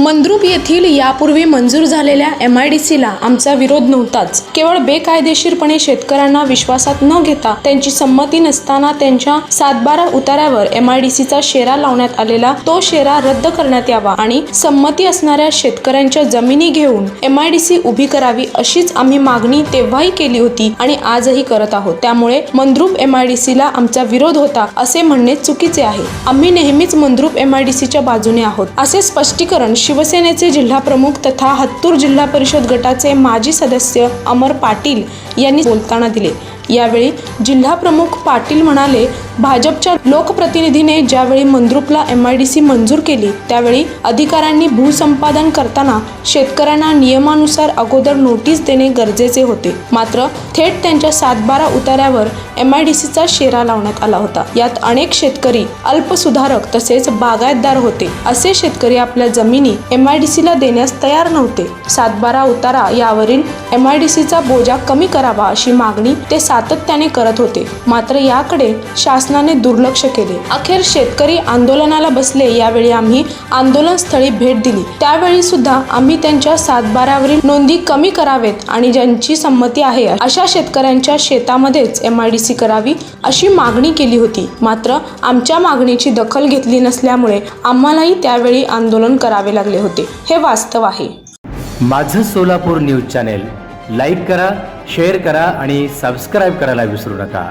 मंद्रुप येथील यापूर्वी मंजूर झालेल्या एम आय डी सीला आमचा विरोध नव्हताच. केवळ बेकायदेशीरपणे शेतकऱ्यांना विश्वासात न घेता त्यांची संमती नसताना त्यांच्या सातबारा उतार्यावर एम आय डी सीचा शेरा लावण्यात आलेला तो शेरा रद्द करण्यात यावा आणि संमती असणाऱ्या शेतकऱ्यांच्या जमिनी घेऊन एम आय डी सी उभी करावी अशीच आम्ही मागणी तेव्हाही केली होती आणि आजही करत आहोत. त्यामुळे मंद्रुप एम आय डी सीला आमचा विरोध होता असे म्हणणे चुकीचे आहे. आम्ही नेहमीच मंद्रुप एम आय डी सीच्या बाजूने आहोत. असे स्पष्टीकरण शिवसेनेचे जिल्हाप्रमुख तथा हत्तूर जिल्हा परिषद गटाचे माजी सदस्य अमर पाटील यांनी बोलताना दिले. यावेळी जिल्हा प्रमुख पाटील म्हणाले भाजपच्या लोकप्रतिनिधीने ज्यावेळी मंद्रुपला एम आय डी सी मंजूर केली त्यावेळी अधिकाऱ्यांनी भूसंपादन करताना शेतकऱ्यांना नियमानुसार अगोदर नोटीस देणे गरजेचे होते. मात्र थेट त्यांच्या सातबारा उतार्यावर एम आय डी सीचा शेरा लावण्यात आला होता. यात अनेक शेतकरी अल्पसुधारक तसेच बागायतदार होते. असे शेतकरी आपल्या जमिनी एम आय डी सीला देण्यास तयार नव्हते. सातबारा उतारा यावरील एम आय डी सीचा बोजा कमी करावा अशी मागणी ते सातत्याने करत होते. मात्र याकडे शासनाने दुर्लक्ष केले. अखेर शेतकरी आंदोलनाला बसले यावेळी आम्ही आंदोलन स्थळी भेट दिली. त्यावेळी सुद्धा आम्ही त्यांच्या सातबारावरील नोंदी कमी करावेत आणि ज्यांची संमती आहे अशा शेतकऱ्यांच्या शेतामध्येच एम आय डी सी करावी अशी मागणी केली होती. मात्र आमच्या मागणीची दखल घेतली नसल्यामुळे आम्हालाही त्यावेळी आंदोलन करावे लागले होते. हे वास्तव आहे. माझं सोलापूर न्यूज चॅनेल लाईक करा शेअर करा आणि सबस्क्राईब करायला विसरू नका.